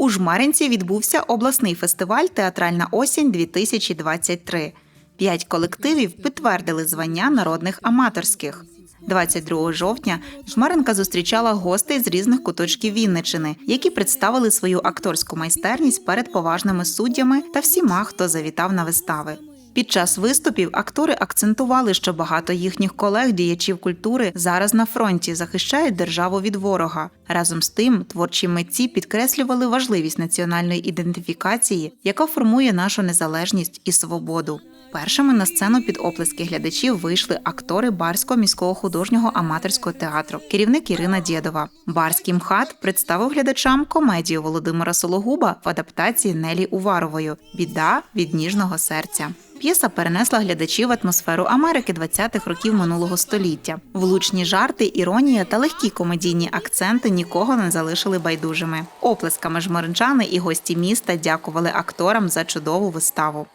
У Жмаринці відбувся обласний фестиваль Театральна осінь 2023 П'ять колективів підтвердили звання народних аматорських. 22 жовтня Жмаренка зустрічала гостей з різних куточків Вінничини, які представили свою акторську майстерність перед поважними суддями та всіма, хто завітав на вистави. Під час виступів актори акцентували, що багато їхніх колег, діячів культури, зараз на фронті захищають державу від ворога. Разом з тим, творчі митці підкреслювали важливість національної ідентифікації, яка формує нашу незалежність і свободу. Першими на сцену під оплески глядачів вийшли актори Барського міського художнього аматорського театру, керівник Ірина Дєдова. Барський МХАТ представив глядачам комедію Володимира Сологуба в адаптації Нелі Уваровою Біда від ніжного серця. П'єса перенесла глядачів в атмосферу Америки 20-х років минулого століття. Влучні жарти, іронія та легкі комедійні акценти нікого не залишили байдужими. Оплесками жмеринчани і гості міста дякували акторам за чудову виставу.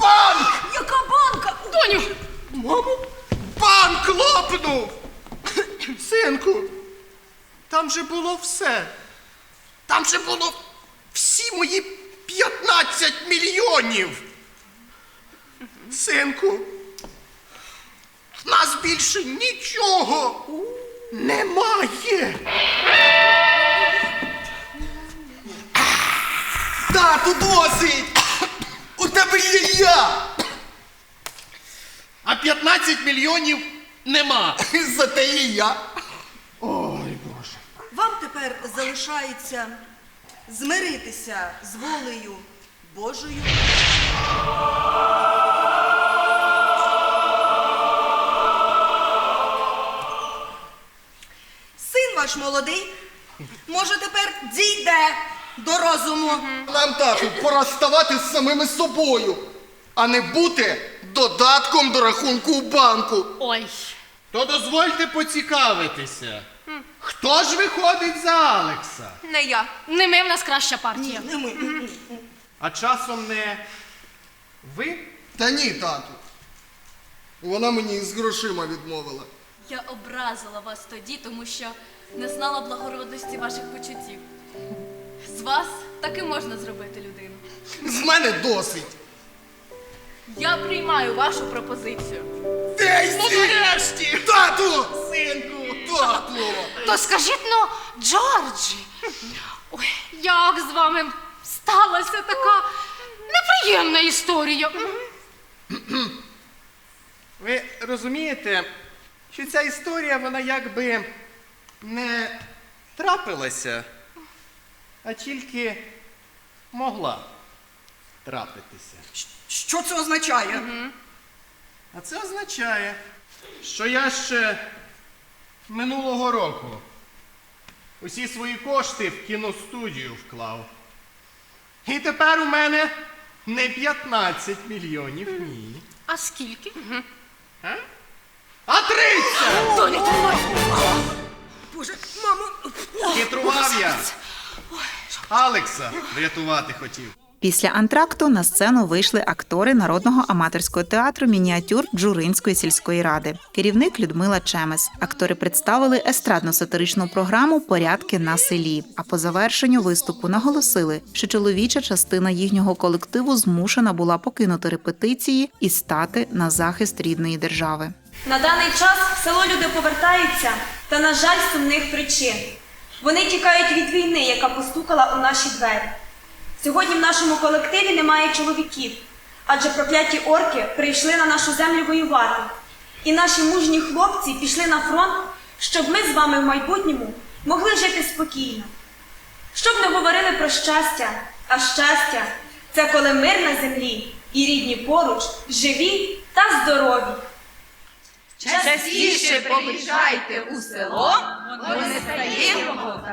Банк! Яка банка? Доню! Мамо, банк лопнув! Синку, там же було все. Там же було всі мої 15 мільйонів. Синку, в нас більше нічого немає. Тату, досить! У тебе є я! А 15 мільйонів нема. Зате і я. Ой, Боже. Вам тепер залишається змиритися з волею Божою. Син молодий, може тепер дійде до розуму. Нам, тату, пора ставати з самими собою, а не бути додатком до рахунку у банку. Ой, То дозвольте поцікавитися. Хто ж виходить за Алекса? не я. Не ми в нас краща партія. Не ми. А часом не ви? Та ні, тату. Вона мені з грошима відмовила. Я образила вас тоді, тому що не знала благородності ваших почуттів. З вас таки можна зробити людину. З мене досить. Я приймаю вашу пропозицію. Дейсі! Нарешті! Тату! Синку! Тату! То скажіть ну, Джорджі, ой, як з вами сталася така неприємна історія. Ви розумієте, що ця історія, вона якби не трапилася, а тільки могла трапитися. Що це означає? А це означає, що я ще минулого року усі свої кошти в кіностудію вклав. І тепер у мене не 15 мільйонів, ні. А скільки? А я. Алекса врятувати хотів. Після антракту на сцену вийшли актори народного аматорського театру мініатюр Джуринської сільської ради. Керівник Людмила Чемес. Актори представили естрадно-сатиричну програму Порядки на селі. А по завершенню виступу наголосили, що чоловіча частина їхнього колективу змушена була покинути репетиції і стати на захист рідної держави. На даний час в село люди повертаються, та, на жаль, сумних причин. Вони тікають від війни, яка постукала у наші двері. Сьогодні в нашому колективі немає чоловіків, адже прокляті орки прийшли на нашу землю воювати. І наші мужні хлопці пішли на фронт, щоб ми з вами в майбутньому могли жити спокійно. Щоб не говорили про щастя, а щастя це коли мир на землі і рідні поруч, живі та здорові. Частіше приїжджайте у село, воно не стає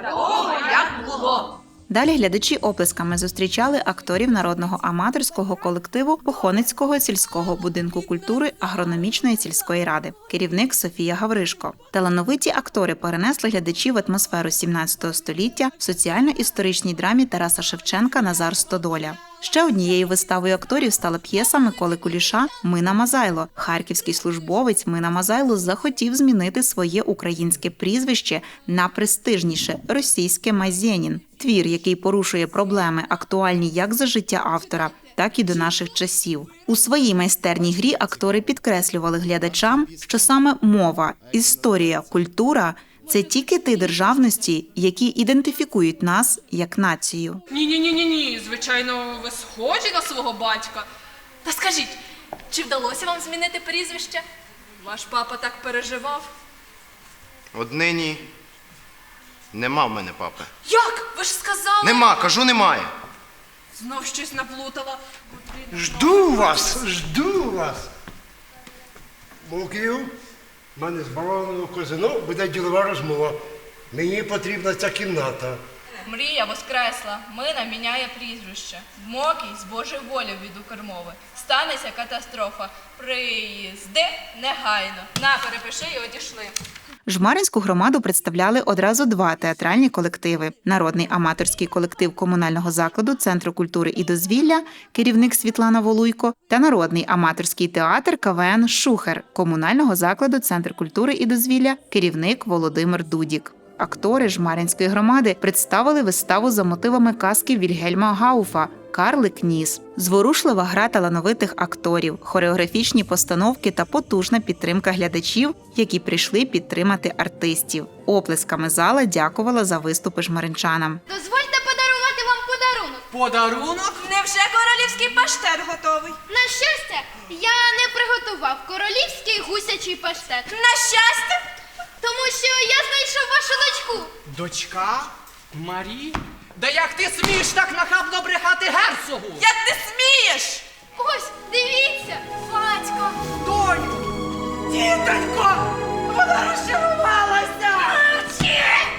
такого, як було. Далі глядачі оплесками зустрічали акторів народного аматорського колективу Похоницького сільського будинку культури агрономічної сільської ради, керівник Софія Гавришко. Талановиті актори перенесли глядачів в атмосферу 17 століття в соціально-історичній драмі Тараса Шевченка Назар Стодоля. Ще однією виставою акторів стала п'єса Миколи Куліша Мина Мазайло. Харківський службовець Мина Мазайло захотів змінити своє українське прізвище на престижніше російське Мазєнін. Твір, який порушує проблеми, актуальні як за життя автора, так і до наших часів. У своїй майстерній грі актори підкреслювали глядачам, що саме мова, історія, культура це ті кити державності, які ідентифікують нас як націю. Ні, ні, ні, ні, ні. Звичайно, ви схожі на свого батька. Та скажіть, чи вдалося вам змінити прізвище? Ваш папа так переживав. Однині нема в мене папи. Як? Ви ж сказали? Нема, кажу, немає. Знов щось наплутала. Жду вас, жду вас. Моків, в мене з казино, буде ділова розмова. Мені потрібна ця кімната. Мрія воскресла, мина міняє прізвище. Мокій з Божої волі від Укрмови. Станеться катастрофа. Приїзди негайно. На, перепиши і одійшли. Жмаринську громаду представляли одразу два театральні колективи: народний аматорський колектив комунального закладу Центру культури і дозвілля, керівник Світлана Волуйко, та народний аматорський театр КВН Шухер комунального закладу Центр культури і дозвілля, керівник Володимир Дудік. Актори Жмаринської громади представили виставу за мотивами казки Вільгельма Гауфа Карлик Ніс. Зворушлива гра талановитих акторів, хореографічні постановки та потужна підтримка глядачів, які прийшли підтримати артистів. Оплесками зала дякувала за виступи жмаринчанам. Дозвольте подарувати вам подарунок. Подарунок? Невже королівський паштет готовий? На щастя, я не приготував королівський гусячий паштет. На щастя? Тому що я знайшов вашу дочку. Дочка? Марі? Да як ти смієш так нахабно брехати герцогу? Як ти смієш? Ось, дивіться, батько. Доню! Дітонько! Вона розчарувалася!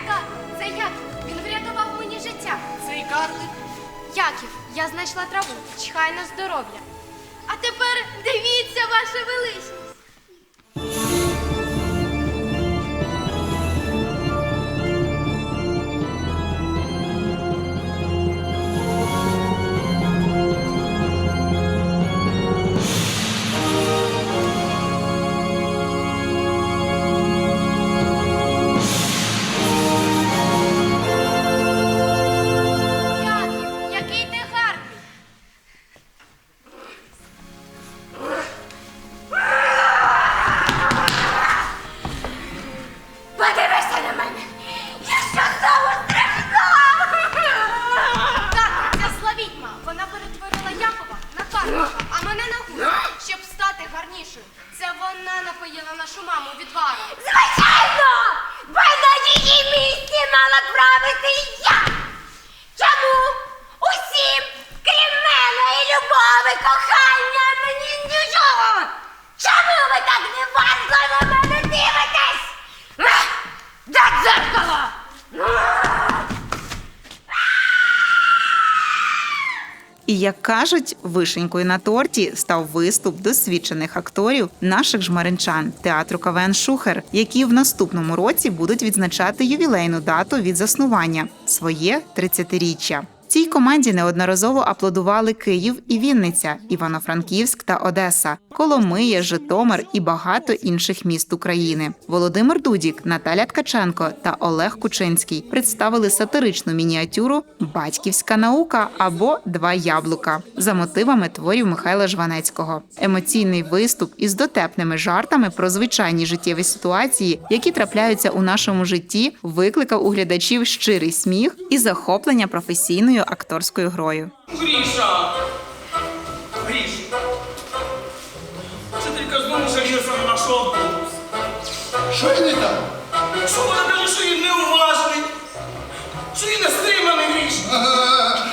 Так, це Яків. Він врятував мені життя. Цей карлик? Яків, я знайшла траву. Чхай на здоров'я. А тепер дивіться, ваша величність. Любові, кохання, мені нічого! Чому ви так неважно на мене дивитесь? Де дзеркало? І як кажуть, вишенькою на торті став виступ досвідчених акторів наших жмаринчан театру КВН Шухер, які в наступному році будуть відзначати ювілейну дату від заснування своє 30-річчя. Цій команді неодноразово аплодували Київ і Вінниця, Івано-Франківськ та Одеса, Коломия, Житомир і багато інших міст України. Володимир Дудік, Наталя Ткаченко та Олег Кучинський представили сатиричну мініатюру Батьківська наука або Два яблука за мотивами творів Михайла Жванецького. Емоційний виступ із дотепними жартами про звичайні життєві ситуації, які трапляються у нашому житті, викликав у глядачів щирий сміх і захоплення професійною акторською грою. Гріша! Гріш! Вчителька знову жалілася на нашу автобус. Що не так? Що вона каже, що він неуважний? Що він не стриманий, Гріш? Ага.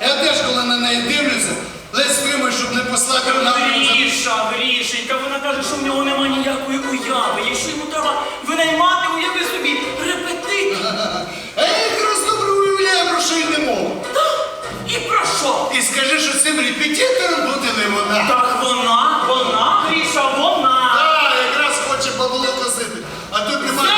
Я теж, коли на неї дивлюся, ледь стримую, щоб не послати в напрямок. Гріша, Грішенька, вона каже, що в нього немає ніякої уяви. Якщо йому треба винаймати, уяви собі, скажи, що цим репетитором буде не вона. Так вона, вона, Гріша, вона. Так, якраз хоче бабло косити. А тут немає.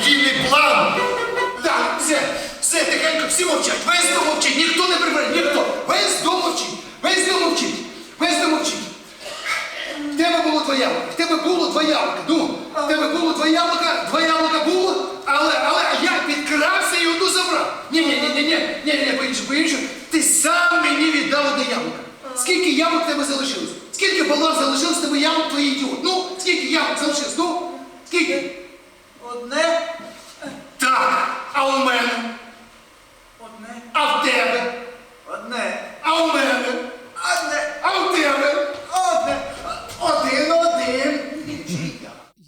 Благодійний план. Так, все, все, тихенько, всі мовчать. Весь дом мовчить, ніхто не прибере, ніхто. Весь дом мовчить, весь дом мовчить, весь дом мовчить. В тебе було два яблука, в тебе було два яблука. Ну, в тебе було два яблука, два яблука було, але, але я підкрався і одну забрав. Ні, ні, ні, ні, ні, ні, ні, по-іншому. Ти сам мені віддав одне яблуко. Скільки яблук в тебе залишилось? Скільки балав залишилось тебе яблук твоїй ідіот? Ну, скільки я завжди жду? скільки? Одне, Так, а у мене? одне, А в тебе? одне, А у мене? одне, А в тебе? одне. Один, один.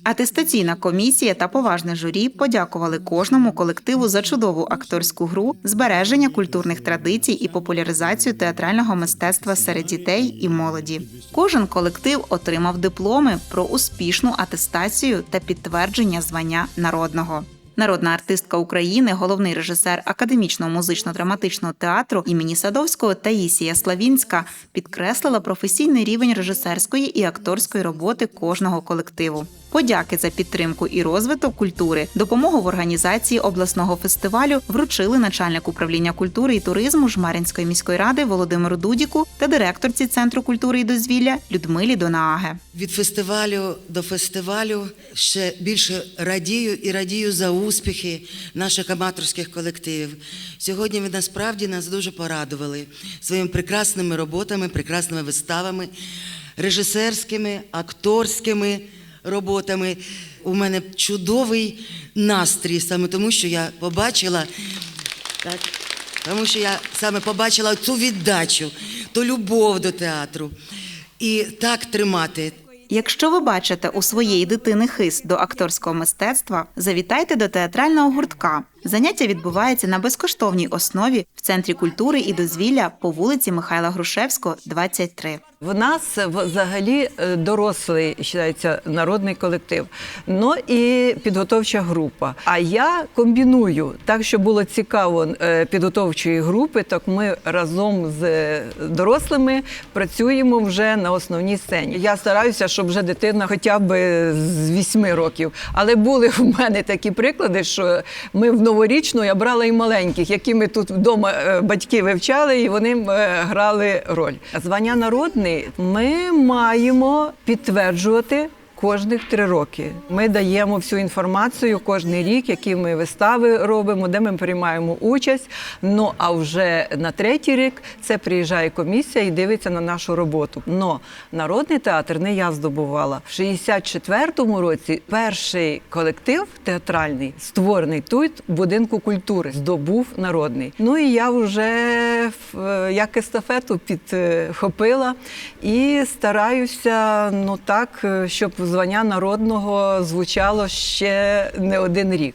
Атестаційна комісія та поважне журі подякували кожному колективу за чудову акторську гру, збереження культурних традицій і популяризацію театрального мистецтва серед дітей і молоді. Кожен колектив отримав дипломи про успішну атестацію та підтвердження звання народного. Народна артистка України, головний режисер академічного музично-драматичного театру імені Садовського Таїсія Славінська підкреслила професійний рівень режисерської і акторської роботи кожного колективу. Подяки за підтримку і розвиток культури, допомогу в організації обласного фестивалю вручили начальник управління культури і туризму Жмеринської міської ради Володимиру Дудіку та директорці Центру культури і дозвілля Людмилі Донааге. Від фестивалю до фестивалю ще більше радію і радію за успіхи наших аматорських колективів. Сьогодні ви насправді нас дуже порадували своїми прекрасними роботами, прекрасними виставами, режисерськими, акторськими роботами. У мене чудовий настрій, саме тому, що я побачила так, тому що я саме побачила цю віддачу, ту любов до театру. І так тримати. Якщо ви бачите у своєї дитини хист до акторського мистецтва, завітайте до театрального гуртка. Заняття відбувається на безкоштовній основі в центрі культури і дозвілля по вулиці Михайла Грушевського, 23. В нас взагалі е, дорослий вважається народний колектив, ну і підготовча група. А я комбіную так, щоб було цікаво е, підготовчої групи. Так ми разом з е, дорослими працюємо вже на основній сцені. Я стараюся, щоб вже дитина хоча б з 8 років. Але були в мене такі приклади, що ми в новорічну я брала і маленьких, які ми тут вдома е, батьки вивчали, і вони е, грали роль. Звання народний ми маємо підтверджувати. Кожних три роки ми даємо всю інформацію кожний рік, які ми вистави робимо, де ми приймаємо участь. Ну а вже на третій рік це приїжджає комісія і дивиться на нашу роботу. Но народний театр не я здобувала. В 64-му році перший колектив театральний, створений тут в будинку культури, здобув народний. Ну і я вже е, як естафету підхопила і стараюся ну так, е, щоб звання народного звучало ще не один рік.